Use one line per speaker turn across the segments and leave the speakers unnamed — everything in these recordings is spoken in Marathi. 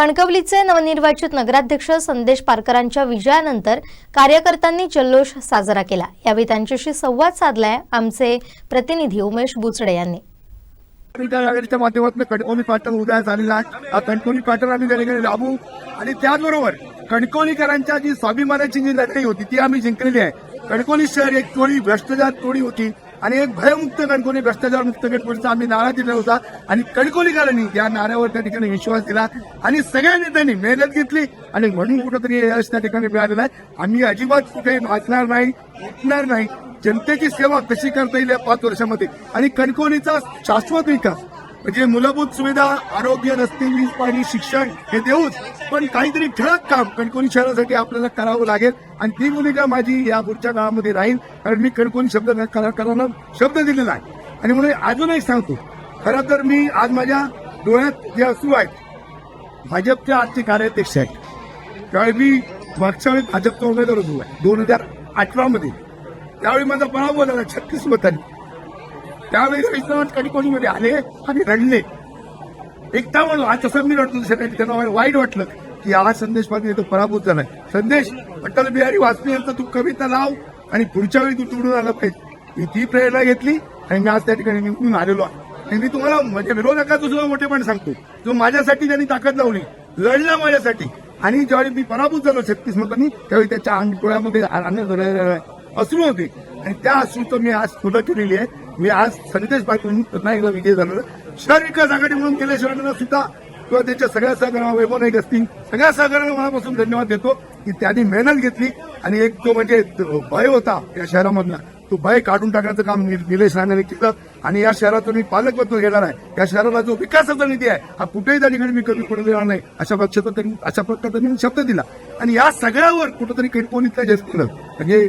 कणकवलीचे नवनिर्वाचित नगराध्यक्ष संदेश पारकरांच्या विजयानंतर कार्यकर्त्यांनी जल्लोष साजरा केला. यावेळी त्यांच्याशी संवाद साधलाय आमचे प्रतिनिधी उमेश बुचडे यांनी.
त्या आघाडीच्या माध्यमातून कणकोली पाटण उदयास आलेला आहे कणकोली पाटण आम्ही त्या राबू आणि त्याचबरोबर कणकोलीकरांच्या जी स्वाभिमानाची जी लढाई होती ती आम्ही जिंकलेली आहे. कणकोली शहर एक थोडी भ्रष्टाचार थोडी होती. आणि एक भयमुक्त कणकोली भ्रष्टाचार मुक्त कणकोलीचा आम्ही नारा दिला होता. आणि कणकोलीकरांनी या नाऱ्यावर त्या ठिकाणी विश्वास दिला. आणि सगळ्या नेत्यांनी मेहनत घेतली. आणि म्हणून कुठंतरी यश त्या ठिकाणी मिळालेलं आहे. आम्ही अजिबात कुठे वाचणार नाही उठणार नाही. जनतेची सेवा कशी करता येईल या पाच वर्षामध्ये? आणि कणकोलीचा शाश्वत विकास म्हणजे मूलभूत सुविधा आरोग्य रस्ते वीज पाणी शिक्षण हे देऊच. पण काहीतरी ठळक काम कणकोली शहरासाठी आपल्याला करावं लागेल. आणि ती भूमिका माझी या पुढच्या काळामध्ये राहील. कारण मी कणकोली शब्द कलाकारांना शब्द दिलेला आहे आणि म्हणून अजूनही सांगतो खरं तर मी आज माझ्या डोळ्यात जे असू आहेत भाजपच्या आजचे कार्याध्यक्ष आहेत. त्यावेळी मी मागच्या वेळी भाजपचा उमेदवार होतो. दोन हजार अठरामध्ये. त्यावेळी माझा पराभव झाला छत्तीस मतांनी. त्यावेळी रवींद्रनाथ कणकोलीमध्ये आले आणि रडले. एकदा म्हणलो आज तसं मी रडतो सगळ्यांनी त्यांना मला वाईट वाटलं की हा संदेश पाटील तो पराभूत झालाय. संदेश अटल बिहारी वाजपेयी यांचा तू कविता लाव आणि पुढच्या वेळी तू निवडून आला पाहिजे. मी ती प्रेरणा घेतली आणि मी आज त्या ठिकाणी निवडून आलेलो आहे. आणि मी तुम्हाला म्हणजे विरोधकाचं सुद्धा मोठेपण सांगतो. जो माझ्यासाठी त्यांनी ताकद लावली लढला माझ्यासाठी. आणि ज्यावेळी मी पराभूत झालो छत्तीस मतांनी त्यावेळी त्याच्या अंग डोळ्यामध्ये आनंद अश्रू होते. आणि त्या अश्रूचं मी आज फुलं केलेली आहे. मी आज संदेश पाटील रत्नागिरीला एकदा विजय झालो शहर विकास आघाडी म्हणून केल्याशिवाय सुद्धा किंवा त्याच्या सगळ्या सहकार्याला वैभव नाईक असतील सगळ्या सहकार्याला मनापासून धन्यवाद देतो की त्यांनी मेहनत घेतली आणि एक तो म्हणजे भय होता या शहरामधला. तो भय काढून टाकण्याचं काम नि- निलेश राणेने केलं आणि या शहरातून मी पालकत्व घेणार आहे. या शहराला जो विकासाचा निधी आहे हा कुठेही त्या ठिकाणी मी कमी पडून देणार नाही अशा पक्षाचा त्यांनी अशा प्रकारचा त्यांनी शब्द दिला. आणि या सगळ्यावर कुठंतरी किरकोणीतल्या जस्ट केलं म्हणजे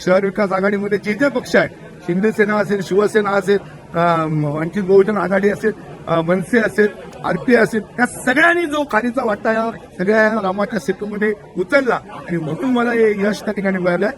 शहर विकास आघाडीमध्ये जे जे पक्ष आहेत शिंदेसेना असेल शिवसेना असेल अं, वंचित बहुजन आघाडी असेल मनसे असेल आरपी असेल या सगळ्यांनी जो खालीचा वाटा या सगळ्या रामाच्या सेतूमध्ये उचलला. आणि म्हणून मला हे यश त्या ठिकाणी मिळालं.